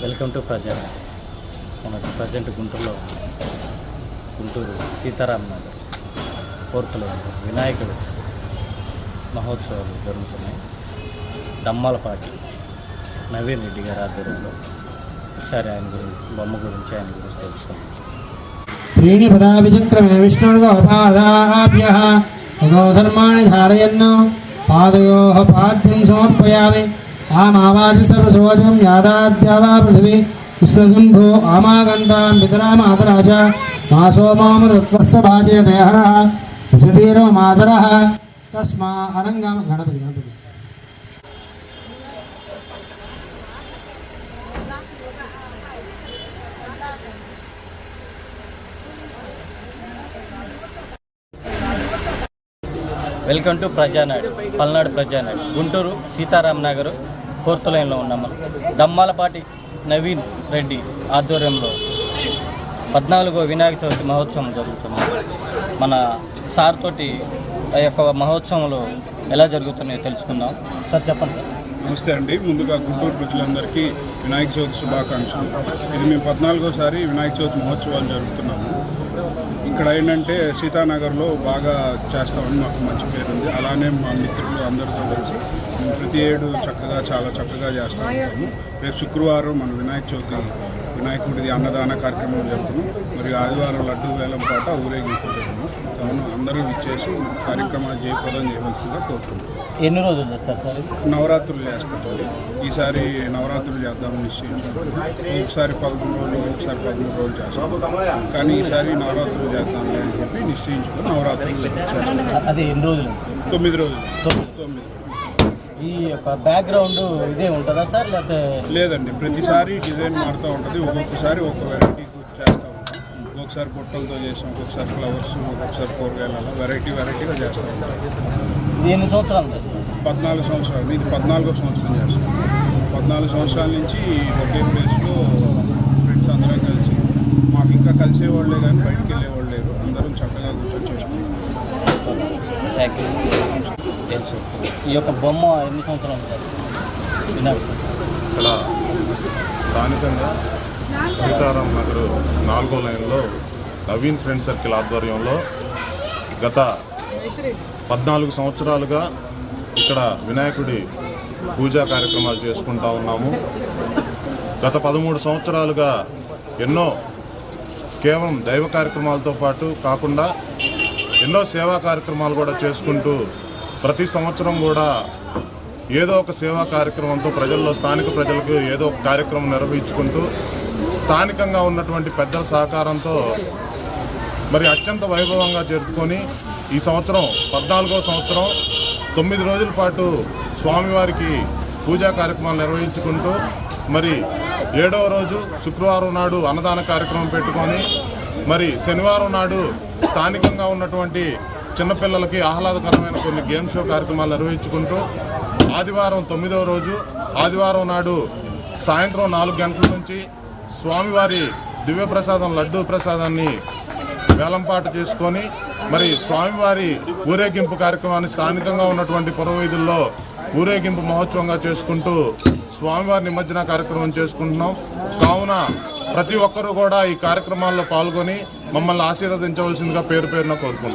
Welcome to present. మన present గుంటూరులో గుంటూరు సీతారాం నగర్ ఫోర్త్లో వినాయకుడు మహోత్సవాలు జరుగుతున్నాయి. దమ్మాలపాటి నవీన్ రెడ్డి గారు ఆధ్వర్యంలో ఒకసారి ఆయన గురించి బొమ్మ గురించి ఆయన గురించి తెలుసుకున్నాం శ్రీనిపదా విచక్రమే పాద్యం సమర్పయామి. ఆమావాసి సర్వసోజం యాదాద్యావా పృథివీ. విశ్వశుంభో ఆమాగంతాన్ పితరామాతరాచ మాసో మామృతత్వస్య భాజయ దయహర ఋషధీరో మాతర. తస్మా Ganapati Ganapati. Welcome to Prajanadu Palnadu Prajanadu Guntur Sitaram Nagar fourth లైన్లో ఉన్నాం మనం. దమ్మాలపాటి నవీన్ రెడ్డి ఆధ్వర్యంలో పద్నాలుగో వినాయక చవితి మహోత్సవం జరుగుతుంది. మన సార్ తోటి ఆ యొక్క మహోత్సవంలో ఎలా జరుగుతున్నాయో తెలుసుకుందాం. సార్ చెప్పండి. సార్ నమస్తే అండి. ముందుగా గుంటూరు ప్రజలందరికీ వినాయక చవితి శుభాకాంక్షలు. ఇది మేము పద్నాలుగోసారి వినాయక చవితి మహోత్సవాలు జరుపుతున్నాము. ఇక్కడ ఏంటంటే సీతానగర్లో బాగా చేస్తామని మాకు మంచి పేరు ఉంది. అలానే మా మిత్రులు అందరితో కలిసి మేము ప్రతి ఏడు చక్కగా చాలా చక్కగా చేస్తూ. ఉంటాము రేపు శుక్రవారం మన వినాయక చవితి వినాయకుడిది అన్నదాన కార్యక్రమం జరుగుతున్నాం మరియు ఆదివారం లడ్డు వేలం పాట ఊరేగింపు జరుగుతున్నాం అందరూ ఇచ్చేసి కార్యక్రమాలు జయప్రదం చేయవలసిందిగా కోరుతున్నాం ఎన్ని రోజులు చేస్తారు సార్? నవరాత్రులు చేస్తామండి. ఈసారి నవరాత్రులు చేద్దామని నిశ్చయించాము ఒకసారి పదకొండు రోజులు ఒకసారి పదమూడు రోజులు చేస్తాం. కానీ ఈసారి నవరాత్రులు చేద్దాంలే అని చెప్పి నిశ్చయించుకొని నవరాత్రులు చేస్తాం. అది ఎన్ని రోజులు? తొమ్మిది రోజులు. తొమ్మిది. ఈ యొక్క బ్యాక్గ్రౌండ్ ఇదే ఉంటుందా సార్? లేకపోతే లేదండి. ప్రతిసారి డిజైన్ మారుతూ ఉంటుంది. ఒక్కొక్కసారి ఒక్కొక్క వెరైటీ ఒక్కొక్కసారి బుట్టలతో చేస్తాం ఒక్కొక్కసారి ఫ్లవర్స్ ఒక్కొక్కసారి కూరగాయలు అలా వెరైటీ వెరైటీగా చేస్తూ. ఉంటాం ఎన్ని సంవత్సరాలు పద్నాలుగు సంవత్సరాలు ఇది పద్నాలుగో సంవత్సరం చేస్తాం. పద్నాలుగు సంవత్సరాల నుంచి ఒకే ప్లేస్లో ఫ్రెండ్స్ అందరం కలిసి మాకు ఇంకా కలిసేవాళ్ళే కానీ బయటికి వెళ్ళేవాళ్ళు లేరు. అందరం చక్కగా కూర్చొని తెలుసు ఈ యొక్క బొమ్మ ఎన్ని సంవత్సరాలు ఇక్కడ స్థానికంగా సీతారాం నగర్ నాలుగో లైన్లో నవీన్ ఫ్రెండ్ సర్కిల్ ఆధ్వర్యంలో గత పద్నాలుగు సంవత్సరాలుగా ఇక్కడ వినాయకుడి పూజా కార్యక్రమాలు చేసుకుంటా ఉన్నాము. గత పదమూడు సంవత్సరాలుగా ఎన్నో కేవలం దైవ కార్యక్రమాలతో పాటు కాకుండా ఎన్నో సేవా కార్యక్రమాలు కూడా చేసుకుంటూ ప్రతి సంవత్సరం కూడా ఏదో ఒక సేవా కార్యక్రమంతో ప్రజల్లో స్థానిక ప్రజలకు ఏదో ఒక కార్యక్రమం నిర్వహించుకుంటూ స్థానికంగా ఉన్నటువంటి పెద్దల సహకారంతో మరి అత్యంత వైభవంగా జరుపుకొని ఈ సంవత్సరం పద్నాలుగో సంవత్సరం తొమ్మిది రోజుల పాటు స్వామివారికి పూజా కార్యక్రమాలు నిర్వహించుకుంటూ మరి ఏడవ రోజు శుక్రవారం నాడు అన్నదాన కార్యక్రమం పెట్టుకొని మరి శనివారం నాడు స్థానికంగా ఉన్నటువంటి చిన్నపిల్లలకి ఆహ్లాదకరమైన కొన్ని గేమ్ షో కార్యక్రమాలు నిర్వహించుకుంటూ ఆదివారం తొమ్మిదవ రోజు ఆదివారం నాడు సాయంత్రం నాలుగు గంటల నుంచి స్వామివారి దివ్య ప్రసాదం లడ్డూ ప్రసాదాన్ని వేలంపాట చేసుకొని మరి స్వామివారి ఊరేగింపు కార్యక్రమాన్ని స్థానికంగా ఉన్నటువంటి పురవీధుల్లో ఊరేగింపు మహోత్సవంగా చేసుకుంటూ స్వామివారి నిమజ్జన కార్యక్రమం చేసుకుంటున్నాం. కావున ప్రతి ఒక్కరూ కూడా ఈ కార్యక్రమాల్లో పాల్గొని మమ్మల్ని ఆశీర్వదించవలసిందిగా పేరు పేరున కోరుకుంటున్నాం.